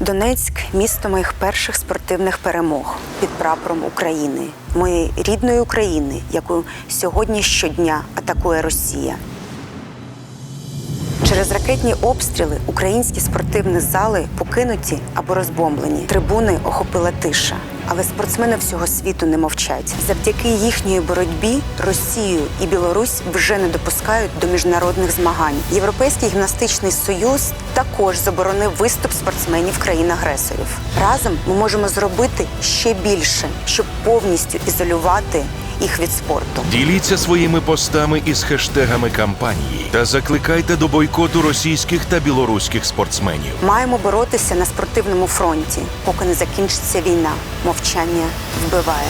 Донецьк місто моїх перших спортивних перемог під прапором України, моєї рідної України, яку сьогодні щодня атакує Росія. Через ракетні обстріли українські спортивні зали покинуті або розбомблені. Трибуни охопила тиша. Але спортсмени всього світу не мовчать. Завдяки їхньої боротьбі Росію і Білорусь вже не допускають до міжнародних змагань. Європейський гімнастичний союз також заборонив виступ спортсменів країн-агресорів. Разом ми можемо зробити ще більше, щоб повністю ізолювати їх від спорту. Діліться своїми постами із хештегами кампанії та закликайте до бойкоту російських та білоруських спортсменів. Маємо боротися на спортивному фронті, поки не закінчиться війна. Мовчання вбиває.